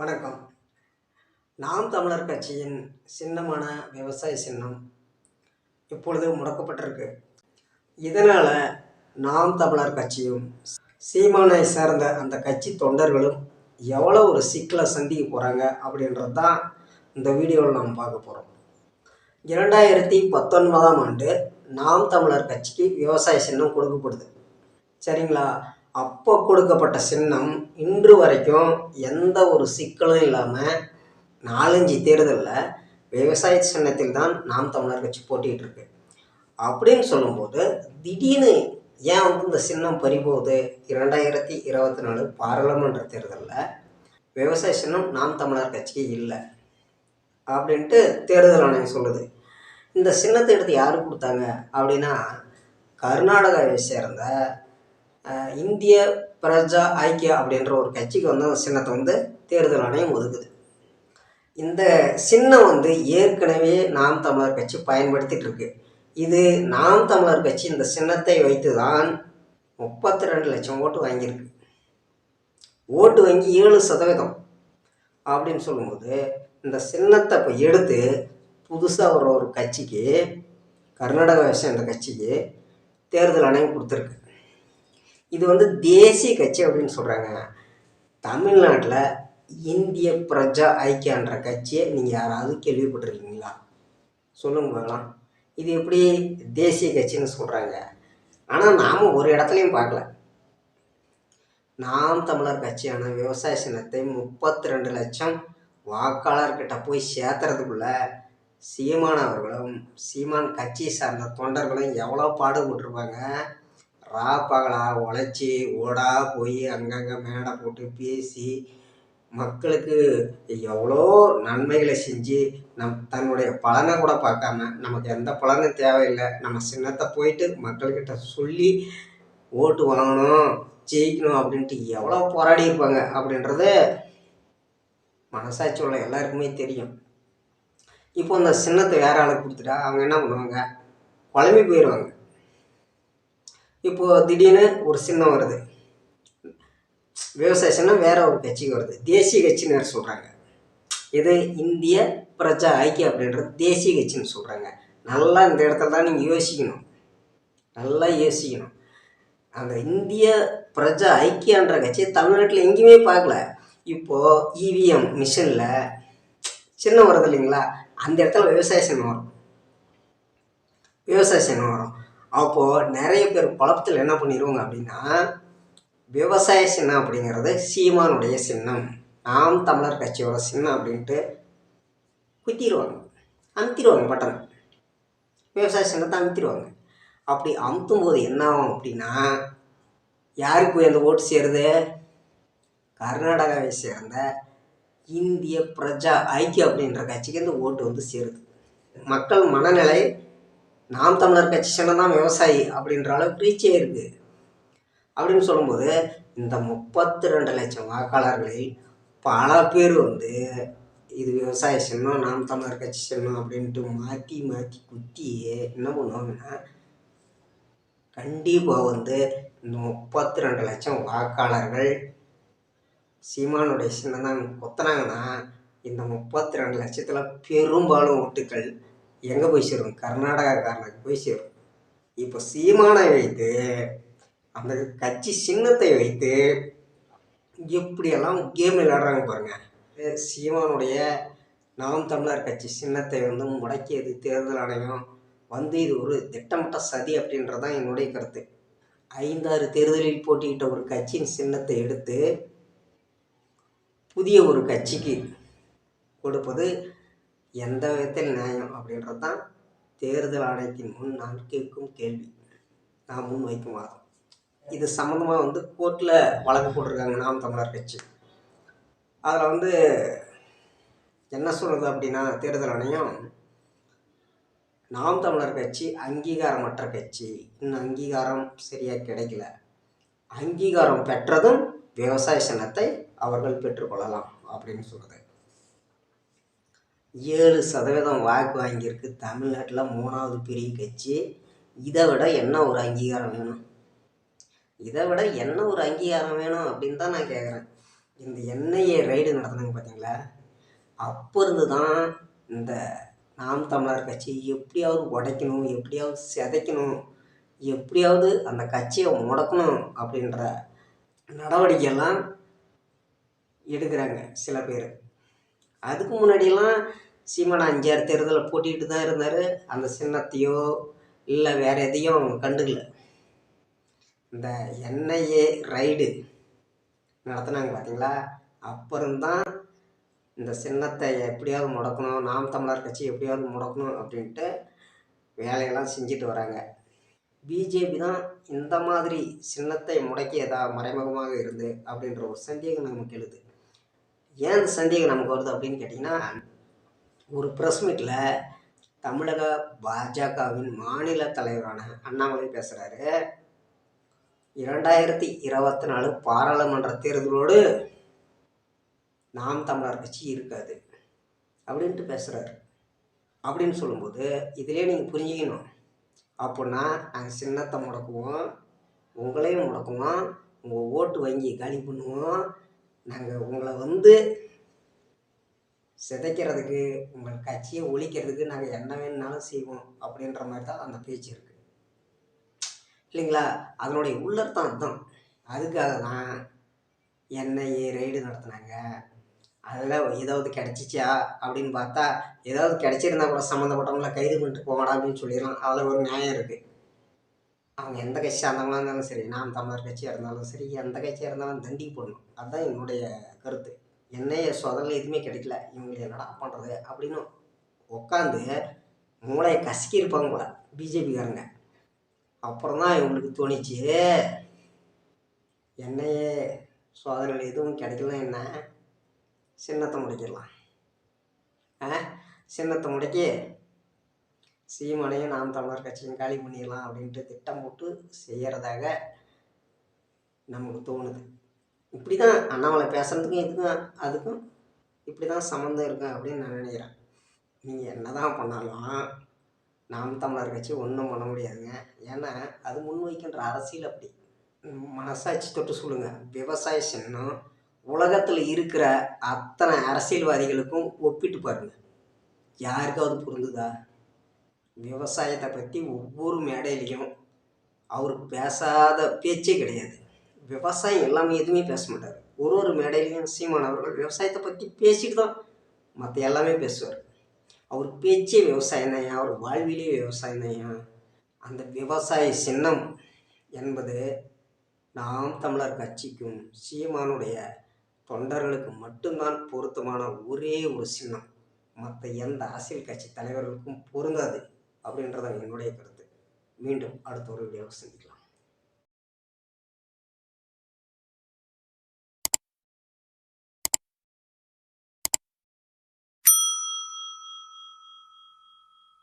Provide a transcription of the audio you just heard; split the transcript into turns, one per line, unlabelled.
வணக்கம். நாம் தமிழர் கட்சியின் சின்னமான விவசாய சின்னம் இப்பொழுது முடக்கப்பட்டிருக்கு. இதனால் நாம் தமிழர் கட்சியும் சீமானை சேர்ந்த அந்த கட்சி தொண்டர்களும் எவ்வளோ ஒரு சிக்கலை சந்திக்க போகிறாங்க அப்படின்றது தான் இந்த வீடியோவில் நாம் பார்க்க போகிறோம் இரண்டாயிரத்தி பத்தொன்பதாம் ஆண்டு நாம் தமிழர் கட்சிக்கு விவசாய சின்னம் கொடுக்கப்படுது. சரிங்களா? அப்போ கொடுக்கப்பட்ட சின்னம் இன்று வரைக்கும் எந்த ஒரு சிக்கலும் இல்லாமல் நாலஞ்சு தேர்தலில் விவசாய சின்னத்தில் தான் நாம் தமிழர் கட்சி போட்டிகிட்டு இருக்கு. அப்படின்னு சொல்லும்போது திடீர்னு ஏன் வந்து இந்த சின்னம் பறிபோகுது? இரண்டாயிரத்தி இருபத்தி நாலு பாராளுமன்ற தேர்தலில் விவசாய சின்னம் நாம் தமிழர் கட்சிக்கு இல்லை அப்படின்ட்டு தேர்தல் ஆணையம் சொல்லுது. இந்த சின்னத்தை எடுத்து யார் கொடுத்தாங்க? அப்படின்னா கர்நாடகாவை சேர்ந்த இந்திய பிரஜா ஐக்கியா அப்படின்ற ஒரு கட்சிக்கு வந்து அந்த சின்னத்தை வந்து தேர்தல் ஆணையம் ஒதுக்குது. இந்த சின்னம் வந்து ஏற்கனவே நாம் தமிழர் கட்சி பயன்படுத்திகிட்டு இருக்கு. இது நாம் தமிழர் கட்சி இந்த சின்னத்தை வைத்து தான் முப்பத்தி ரெண்டு லட்சம் ஓட்டு வாங்கியிருக்கு. ஓட்டு வங்கி ஏழு சதவீதம் அப்படின்னு சொல்லும்போது இந்த சின்னத்தை இப்போ எடுத்து புதுசாக வர ஒரு கட்சிக்கு கர்நாடகாவை இந்த கட்சிக்கு தேர்தல் ஆணையம் கொடுத்துருக்கு. இது வந்து தேசிய கட்சி அப்படின்னு சொல்கிறாங்க தமிழ்நாட்டில் இந்திய பிரஜா ஐக்கியான்ற கட்சியை நீங்கள் யாராவது கேள்விப்பட்டிருக்கீங்களா? சொல்லுங்க பார்க்கலாம். இது எப்படி தேசிய கட்சின்னு சொல்கிறாங்க ஆனால் நாம் ஒரு இடத்துலையும் பார்க்கல. நாம் தமிழர் கட்சியான விவசாய சின்னத்தை முப்பத்தி ரெண்டு லட்சம் வாக்காளர்கிட்ட போய் சேர்த்துறதுக்குள்ள சீமான் அவர்களும் சீமான் கட்சியை சார்ந்த தொண்டர்களும் எவ்வளோ பாடுபட்டிருப்பாங்க? ரா பகலா உழைச்சி ஓடா போய் அங்கங்கே மேடை போட்டு பேசி மக்களுக்கு எவ்வளோ நன்மைகளை செஞ்சு நம் தன்னுடைய பலனை கூட பார்க்காம நமக்கு எந்த பலனும் தேவையில்லை. நம்ம சின்னத்தை போயிட்டு மக்கள்கிட்ட சொல்லி ஓட்டு வாங்கணும் ஜெயிக்கணும் அப்படின்ட்டு எவ்வளோ போராடி இருப்பாங்க அப்படின்றது மனசாட்சி உள்ள எல்லாருக்குமே தெரியும். இப்போ அந்த சின்னத்தை வேற ஆளுக்கு கொடுத்துட்டா அவங்க என்ன பண்ணுவாங்க? குழம்பி போயிடுவாங்க இப்போது திடீர்னு ஒரு சின்னம் வருது. விவசாய சின்னம் வேற ஒரு கட்சிக்கு வருது. தேசிய கட்சின்னு வேறு சொல்கிறாங்க இது இந்திய பிரஜா ஐக்கியம் அப்படின்றது தேசிய கட்சின்னு சொல்கிறாங்க நல்லா இந்த இடத்துல தான் நீங்கள் யோசிக்கணும். நல்லா யோசிக்கணும். அந்த இந்திய பிரஜா ஐக்கியன்ற கட்சி தமிழ்நாட்டில் எங்கேயுமே பார்க்கல. இப்போது இவிஎம் மிஷினில் சின்னம் வருது இல்லைங்களா? அந்த இடத்துல விவசாய சின்னம் வரும். விவசாய சின்னம் வரும். அப்போது நிறைய பேர் குழப்பத்தில் என்ன பண்ணிடுவாங்க அப்படின்னா விவசாய சின்னம் அப்படிங்கிறது சீமானுடைய சின்னம். நாம் தமிழர் கட்சியோட சின்னம் அப்படின்ட்டு குத்திடுவாங்க அமுத்திடுவாங்க பட்டன். விவசாய சின்னத்தை அமுத்திடுவாங்க அப்படி அமுத்தும் போது என்ன ஆகும் அப்படின்னா யாருக்கு போய் அந்த ஓட்டு சேருது? கர்நாடகாவை சேர்ந்த இந்திய பிரஜா ஐக்கியம் அப்படின்ற கட்சிக்கு இந்த ஓட்டு வந்து சேருது. மக்கள் மனநிலை நாம் தமிழர் கட்சி சின்னதான் விவசாயி அப்படின்ற அளவுக்கு ரீச் ஆயிருக்கு அப்படின்னு சொல்லும்போது இந்த முப்பத்தி ரெண்டு லட்சம் வாக்காளர்களில் பல பேர் வந்து இது விவசாய சின்னம் நாம் தமிழர் கட்சி சின்னம் அப்படின்ட்டு மாற்றி மாற்றி குத்தி என்ன பண்ணுவாங்கன்னா கண்டிப்பாக வந்து இந்த முப்பத்தி ரெண்டு லட்சம் வாக்காளர்கள் சீமானுடைய சின்னம் தான் கொத்துனாங்கன்னா இந்த முப்பத்தி ரெண்டு லட்சத்தில் பெரும்பாலும் ஓட்டுக்கள் எங்கே போய் சேரும் கர்நாடகாக்காரனுக்கு போய் சேரும் இப்போ சீமானை வைத்து அந்த கட்சி சின்னத்தை வைத்து எப்படியெல்லாம் கேம் விளையாடுறாங்க பாருங்கள் சீமானுடைய நாம் தமிழர் கட்சி சின்னத்தை வந்து முடக்கியது தேர்தல் ஆணையம் வந்து இது ஒரு திட்டமிட்ட சதி அப்படின்றது தான் என்னுடைய கருத்து. ஐந்தாறு தேர்தலில் போட்டியிட்ட ஒரு கட்சியின் சின்னத்தை எடுத்து புதிய ஒரு கட்சிக்கு கொடுப்பது எந்த விதத்தில் நியாயம் அப்படின்றது தான் தேர்தல் ஆணையத்தின் முன் நான் கேட்கும் கேள்வி. நான் முன் வைக்கும் வாதம். இது சம்மந்தமாக வந்து கோர்ட்டில் வழக்கு போட்டிருக்காங்க நாம் தமிழர் கட்சி. அதில் வந்து என்ன சொல்கிறது அப்படின்னா தேர்தல் ஆணையம் நாம் தமிழர் கட்சி அங்கீகாரமற்ற கட்சி. இன்னும் அங்கீகாரம் சரியாக கிடைக்கல. அங்கீகாரம் பெற்றதும் விவசாய சின்னத்தை அவர்கள் பெற்றுக்கொள்ளலாம் அப்படின்னு சொல்கிறது ஏழு சதவீதம் வாக்கு வாங்கியிருக்கு தமிழ்நாட்டில் மூணாவது பெரிய கட்சி. இதை விட என்ன ஒரு அங்கீகாரம் வேணும்? இதை விட என்ன ஒரு அங்கீகாரம் வேணும் அப்படின்னு தான் நான் கேட்குறேன் இந்த என்ஐஏ ரைடு நடத்துனாங்க பார்த்தீங்களா அப்போ இருந்து தான் இந்த நாம் தமிழர் கட்சி எப்படியாவது உடைக்கணும் எப்படியாவது சிதைக்கணும் எப்படியாவது அந்த கட்சியை முடக்கணும் அப்படின்ற நடவடிக்கையெல்லாம் எடுக்கிறாங்க சில பேர். அதுக்கு முன்னாடியெல்லாம் சீமான் அஞ்சாறு தேர்தலில் போட்டிகிட்டு தான் இருந்தார். அந்த சின்னத்தையோ இல்லை வேறு எதையும் அவங்க கண்டுக்கல. இந்த என்ஐஏ ரைடு நடத்துனாங்க பார்த்தீங்களா அப்புறம்தான் இந்த சின்னத்தை எப்படியாவது முடக்கணும் நாம் தமிழர் கட்சி எப்படியாவது முடக்கணும் அப்படின்ட்டு வேலையெல்லாம் செஞ்சுட்டு வராங்க. பிஜேபி தான் இந்த மாதிரி சின்னத்தை முடக்கியதா மறைமுகமாக இருந்து அப்படின்ற ஒரு சந்தேகம் நமக்கு எழுது. ஏன் இந்த சந்தேகம் நமக்கு வருது அப்படின்னு கேட்டிங்கன்னா ஒரு ப்ரெஸ் மீட்டில் தமிழக பாஜகவின் மாநில தலைவரான அண்ணாமலை பேசுகிறாரு இரண்டாயிரத்தி இருபத்தி நாலு பாராளுமன்ற தேர்தலோடு நாம் தமிழர் கட்சி இருக்காது அப்படின்ட்டு பேசுகிறாரு அப்படின்னு சொல்லும்போது இதிலே நீங்கள் புரிஞ்சுக்கணும். அப்படின்னா நாங்கள் சின்னத்தை முடக்குவோம் உங்களையும் முடக்குவோம் உங்கள் ஓட்டு வங்கி காலி பண்ணுவோம் நாங்கள் உங்களை வந்து சிதைக்கிறதுக்கு உங்கள் கட்சியை ஒழிக்கிறதுக்கு நாங்கள் என்ன வேணுனாலும் செய்வோம் அப்படின்ற மாதிரி தான் அந்த பேச்சு இருக்குது இல்லைங்களா? அதனுடைய உள்ளர்த்தம் அதுதான். அதுக்காக தான் என்ஐஏ ரெய்டு நடத்துனாங்க. அதில் ஏதாவது கிடச்சிச்சா அப்படின்னு பார்த்தா ஏதாவது கிடச்சிருந்தா கூட சம்மந்தப்பட்டவங்களை கைது பண்ணிட்டு போகடா அப்படின்னு சொல்லிடலாம். அதில் ஒரு நியாயம் இருக்குது அவங்க எந்த கட்சியாக இருந்தாங்களா இருந்தாலும் சரி நாம் தமிழர் கட்சியாக இருந்தாலும் சரி எந்த கட்சியாக இருந்தாலும் தண்டி போடணும். அதுதான் என்னுடைய கருத்து. என்னைய சொதல் எதுவுமே கிடைக்கல. இவங்களை என்னடா பண்ணுறது அப்படின்னு உட்காந்து மூளையை கசக்கி இருப்பாங்க போல பிஜேபிக்காரங்க. அப்புறம் தான் இவங்களுக்கு தோணிச்சு என்னையே சோதனைகள் எதுவும் கிடைக்கல என்ன? சின்னத்தை முடிக்கிடலாம். ஆ? சின்னத்தை முடக்கி சீமானையும் நாம் தமிழர் கட்சியும் காலி பண்ணிடலாம் அப்படின்ட்டு திட்டம் போட்டு செய்கிறதாக நமக்கு தோணுது. இப்படி தான் அண்ணாமலை பேசுகிறதுக்கும் இதுக்கும் அதுக்கும் இப்படி தான் சம்மந்தம் இருக்கும் அப்படின்னு நான் நினைக்கிறேன். நீங்கள் என்ன தான் பண்ணாலும் நாம் தமிழர் கட்சி ஒன்றும் பண்ண முடியாதுங்க. ஏன்னா அது முன்வைக்கின்ற அரசியல் அப்படி. மனசாட்சி தொட்டு சொல்லுங்கள் விவசாய சின்னம் உலகத்தில் இருக்கிற அத்தனை அரசியல்வாதிகளுக்கும் ஒப்பிட்டு பாருங்கள் யாருக்காவது பொருந்துதா விவசாயத்தை பற்றி ஒவ்வொரு மேடையிலையும் அவர் பேசாத பேச்சே கிடையாது. விவசாயம் எல்லாமே எதுவுமே பேச மாட்டார். ஒரு ஒரு மேடையிலையும் சீமான் அவர்கள் விவசாயத்தை பற்றி பேசிட்டு தான் மற்ற எல்லாமே பேசுவார். அவர் பேச்சே விவசாயம் தான் அவர் வாழ்விலே விவசாயம் தான் அந்த விவசாய சின்னம் என்பது நாம் தமிழர் கட்சிக்கும் சீமானுடைய தொண்டர்களுக்கு மட்டும்தான் பொருத்தமான ஒரே ஒரு சின்னம். மற்ற எந்த அரசியல் கட்சி தலைவர்களுக்கும் பொருந்தாது. அப்படின்றதான் என்னுடைய கருத்து. மீண்டும் அடுத்த ஒரு வீடியோவை சந்திக்கலாம்.